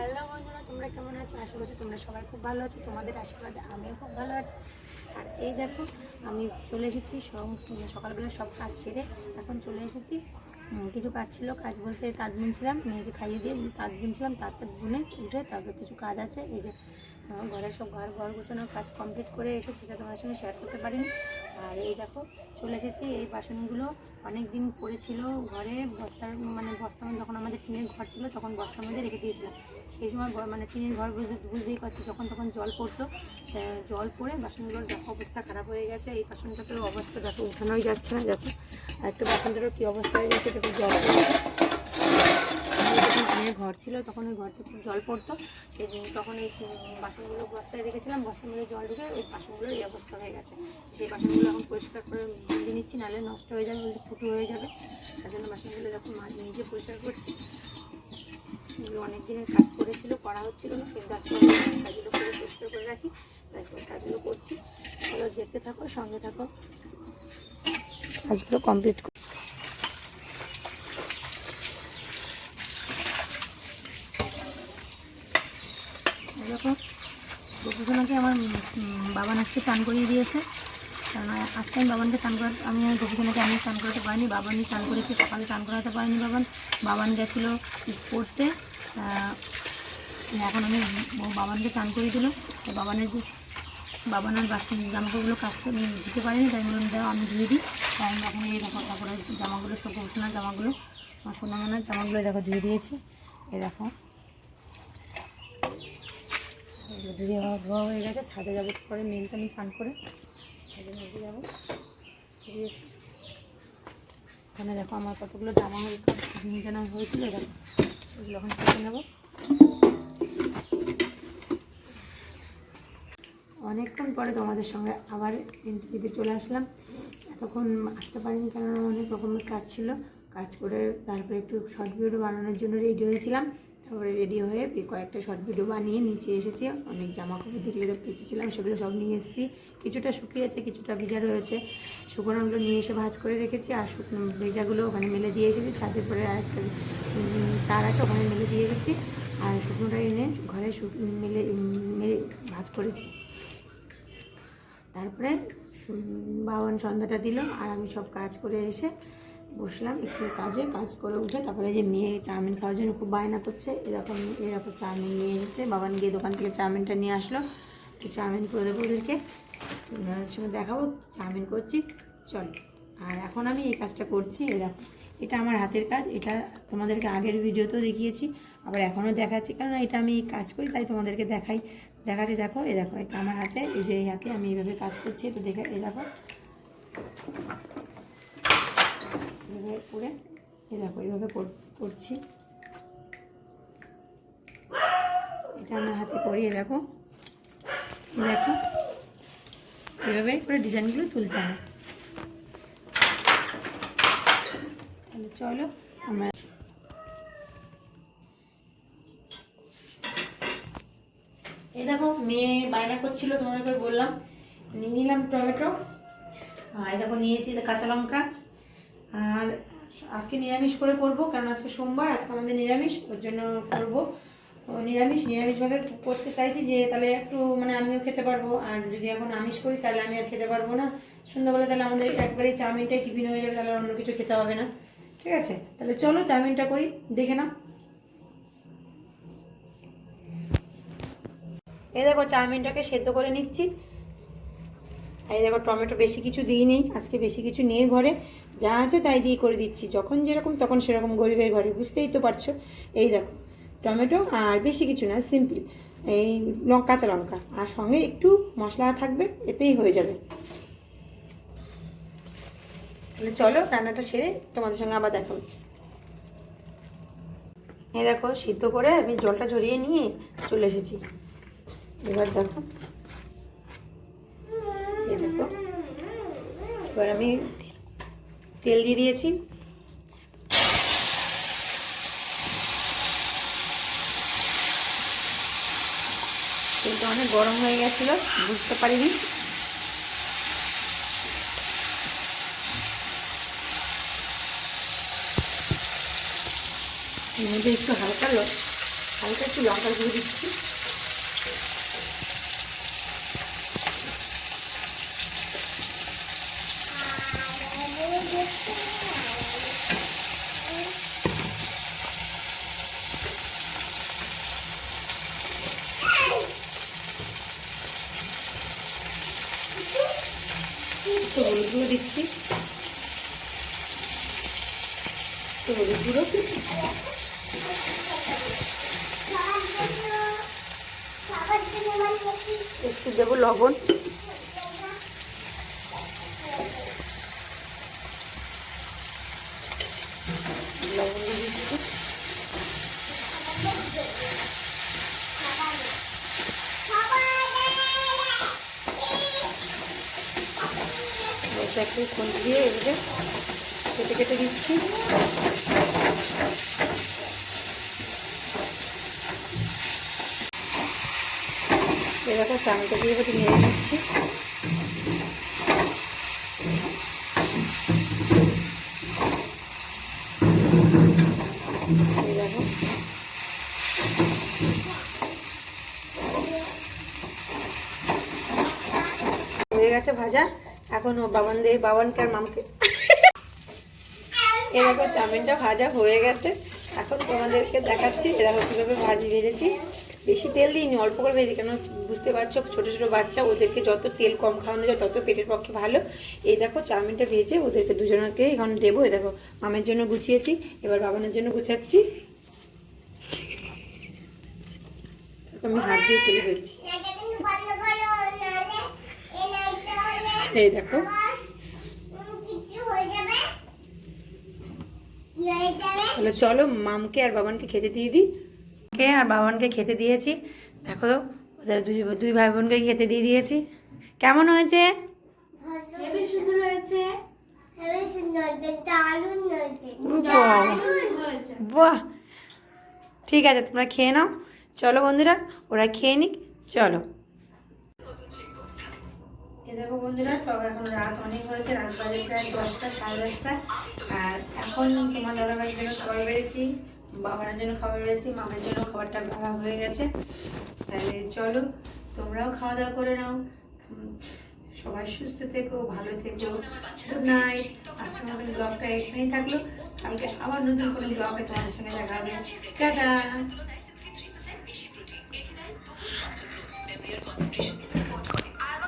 Hello বন্ধুরা, তোমরা কেমন আছো? আশা করছি তোমরা সবাই খুব ভালো আছো। তোমাদের আশীর্বাদে আমিও খুব ভালো আছি। আর এই দেখো, আমি চলে এসেছি সব- সকালবেলা সব কাজ সেরে এখন চলে এসেছি। কিছু কাজ ছিল, কাজ বলতে তাঁত বুনছিলাম মেয়েকে খাইয়ে দিয়ে তাঁত বুনছিলাম তাঁত বুনে উঠে তারপর কিছু কাজ আছে। এই যে ঘরের সব ঘর ঘর গোছানোর কাজ কমপ্লিট করে এসে সেটা তোমার সঙ্গে শেয়ার করতে পারিনি আর এই দেখো, চলে এসেছি, এই বাসনগুলো অনেক দিন পড়েছিল ঘরে, বস্তার মানে বস্তার মধ্যে যখন আমাদের টিনের ঘর ছিল তখন বস্তার মধ্যে রেখে দিয়েছিলাম। সেই সময় মানে টিনের ঘর বুঝতে, বুঝতেই পারছি, যখন তখন জল পড়তো জল পড়ে বাসনগুলোর দেখো অবস্থা খারাপ হয়ে গেছে, এই বাসনটাতেও অবস্থা দেখো, উঠানোই যাচ্ছে না, দেখো। আর একটা বাসনটারও কী অবস্থা হয়ে গেছে দেখো জল পড়ছে আমাদের যখন টিনের ঘর ছিল, তখন ওই ঘরটা খুব জল পড়তো। সেই তখন এই বাসনগুলো বস্তায় রেখেছিলাম, বস্তার মধ্যে জল ঢুকে ওই বাসনগুলোর এই অবস্থা হয়ে গেছে। সেই বাসনগুলো এখন পরিষ্কার করে দিয়ে নিচ্ছি, নাহলে নষ্ট হয়ে যাবে, বলতে ফুটো হয়ে যাবে। তার জন্য বাসনগুলো যখন নিজে পরিষ্কার করছি, এগুলো অনেক দিনের কাজ করেছিল, করা হচ্ছিল না আমি কাজগুলো করে পরিষ্কার করে রাখি। তারপর কাজগুলো করছি। চলো দেখতে থাকো, সঙ্গে থাকো। কাজগুলো কমপ্লিট দেখো। গোপুসোনাকে আমার উম, বাবান আজকে চান করিয়ে দিয়েছে। কারণ আজকে আমি বাবানকে চান করা আমি আর গোপুসোনাকে আমি চান করাতে পারিনি। বাবানই চান করেছে সকালে চান করাতে পারিনি বাবান। বাবান গেছিল পড়তে এখন আমি বাবানকে চান করিয়ে দিল বাবানের যে বাবানের বাসন জামাকাপড়গুলো আমি দিতে পারিনি তাই বললাম দাও আমি ধুয়ে দিই। তাই আমি এখন এই দেখো তারপরে জামাগুলো সব গোপুসোনার জামাগুলো আমার সোনামানার জামাগুলো দেখো ধুয়ে দিয়েছি। এই দেখো এগুলো ধুয়ে ধোয়া হয়ে গেছে, ছাদে যাব পরে মেনটা আমি স্নান করে। ছাদের মধ্যে যাব। দিয়েছি এখানে দেখো আমার কতগুলো জামা জানা হয়েছিল দেখো সেগুলো এখন কেটে নেব। অনেকক্ষণ পরে তোমাদের সঙ্গে আবার ইন্টারভিউতে চলে আসলাম। এতক্ষণ আসতে পারিনি কারণ অনেক রকমের কাজ ছিল। কাজ করে তারপরে একটু শর্ট ভিডিও বানানোর জন্য রেডি হয়েছিলাম। তারপরে রেডি হয়ে কয়েকটা শর্ট ভিডিও বানিয়ে নিচে এসেছি। অনেক জামা কাপড় দেখলে তো কেটেছিলাম সেগুলো সব নিয়ে এসেছি। কিছুটা শুকিয়েছে কিছুটা ভিজা রয়েছে। শুকনোগুলো নিয়ে এসে ভাজ করে রেখেছি আর শুকনো ভেজাগুলো ওখানে মেলে দিয়ে এসেছি। ছাদের পরে আরেকটা তার আছে, ওখানে মেলে দিয়ে এসেছি। আর শুকনোটা এনে ঘরে মেলে মেলে ভাজ করেছি। তারপরে বাবান সন্ধ্যাটা দিল আর আমি সব কাজ করে এসে বসলাম, একটু কাজে, কাজ করে উঠে তারপরে যে মেয়ে চাউমিন খাওয়ার জন্য খুব বায়না করছে, এরকম এরকম চাউমিন নিয়ে এসেছে বাবান গিয়ে দোকান থেকে চাউমিনটা নিয়ে আসলো, একটু চাউমিন করে দেবো ওদেরকে সঙ্গে দেখাবো, চাউমিন করছি, চল। আর এখন আমি এই কাজটা করছি দেখো, এটা আমার হাতের কাজ, এটা তোমাদেরকে আগের ভিডিওতেও দেখিয়েছি, আবার এখনও দেখাচ্ছি কারণ এটা আমি কাজ করি, তাই তোমাদেরকে দেখাই, দেখাচ্ছি, দেখো, এই দেখো, এটা আমার হাতে, এই যে এই হাতে আমি এইভাবে কাজ করছি, এটা দেখে, এই দেখো। করে এই দেখো, এইভাবে কর- করছি এটা আমার হাতে করি এই দেখো। দেখো, এইভাবে করে ডিজাইনগুলো তুলতে হয়। তাহলে চলো, আমরা এই দেখো, মেয়ে বায়না করছিল, তোমাদেরকে বললাম। নিয়ে নিলাম টমেটো। আর দেখো, নিয়েছি কাঁচা লঙ্কা। আজকে নিরামিষ করে করব, কারণ আজকে সোমবার, আজকে আমাদের নিরামিষ, ওর জন্য করব। নিরামিষ, নিরামিষভাবে করতে চাইছি যে তাহলে একটু মানে আমিও খেতে পারব, আর যদি এখন আমিষ করি তাহলে আমি আর খেতে পারব না। সন্ধ্যাবেলা তাহলে আমাদের একবারেই চাউমিনটাই টিফিন হয়ে যাবে, তাহলে অন্য কিছু খেতে হবে না। ঠিক আছে? তাহলে চলো চাউমিনটা করি, দেখে নাও। এই দেখো, চাউমিনটাকে সেদ্ধ করে নিচ্ছি। এই দেখো, টমেটো বেশি কিছু দিইনি, আজকে বেশি কিছু নিয়ে ঘরে। যা আছে তাই দিয়ে করে দিচ্ছি। যখন যেরকম, তখন সেরকম গরিবের ঘরে, বুঝতেই তো পারছ? এই দেখো, টমেটো আর বেশি কিছু না, সিম্পল। এই কাঁচা লঙ্কা। আর সঙ্গে একটু মশলা থাকবে, এতেই হয়ে যাবে। তাহলে চলো, রান্নাটা সেরে তোমাদের সঙ্গে আবার দেখা হচ্ছে। এই দেখো, সিদ্ধ করে আমি জলটা ঝরিয়ে নিয়ে চলে এসেছি। এবার দেখো এই দেখো এবার আমি তেল দিয়ে দিয়েছি। তেলটা অনেক গরম হয়ে গেছিল, বুঝতে পারিনি। এর একটু হালকা লো- হালকা একটু লঙ্কা দিয়ে দিচ্ছি। হলুদ গুঁড়ো দিচ্ছি। হলুদ গুঁড়ো একটু দেবো লবণ দিয়ে দিচ্ছি এটা একটু দিয়ে এবারে কেটে কেটে দিচ্ছি। এরকম চামচা দিয়ে একটু নিয়ে নিচ্ছি হয়ে গেছে ভাজা। এখন ও বাবান দিয়ে বাবানকে আর মামকে। এরকম চাউমিনটা ভাজা হয়ে গেছে। এখন তোমাদেরকে দেখাচ্ছি এরকম কীভাবে ভাজি ভেজেছি। বেশি তেল দিইনি, অল্প করে ভেজে কেন বুঝতে পারছ, ছোটো ছোটো বাচ্চা, ওদেরকে যত তেল কম খাওয়ানো যায়, তত পেটের পক্ষে ভালো। এই দেখো, চাউমিনটা ভেজে ওদেরকে দুজনকে এখন দেবো। এই দেখো, মামের জন্য গুছিয়েছি, এবার বাবানের জন্য গুছাচ্ছি। আমি হাত দিয়ে চলে ফেলছি। এই দেখো। তাহলে চলো মামকে আর বাবানকে খেতে দিয়ে দিই। কে আর বাবানকে খেতে দিয়েছি। দেখো ওদের দুই দুই ভাই বোনকে খেতে দিয়ে দিয়েছি। কেমন হয়েছে। বাহ। ঠিক আছে তোমরা খেয়ে নাও। চলো বন্ধুরা ওরা খেয়ে নিক। চলো। দেখো বন্ধুরা তবে এখন রাত অনেক হয়েছে, রাত বাজে প্রায় দশটা, সাড়ে দশটা। আর এখন তোমার দাদাভাইয়ের জন্য খাবার বেড়েছি, বাবার জন্য খাবার বেড়েছি, মামার জন্য খাবারটা ভাড়া হয়ে গেছে। তাহলে চলো, তোমরাও খাওয়া দাওয়া করে নাও। সবাই সুস্থ থেকো, ভালো থেকো গুড নাইট আজকে আমাদের ব্লগটা এখানেই থাকল। কালকে আবার নতুন কোনো ব্লগে তোমার সঙ্গে দেখা হবে। টাটা!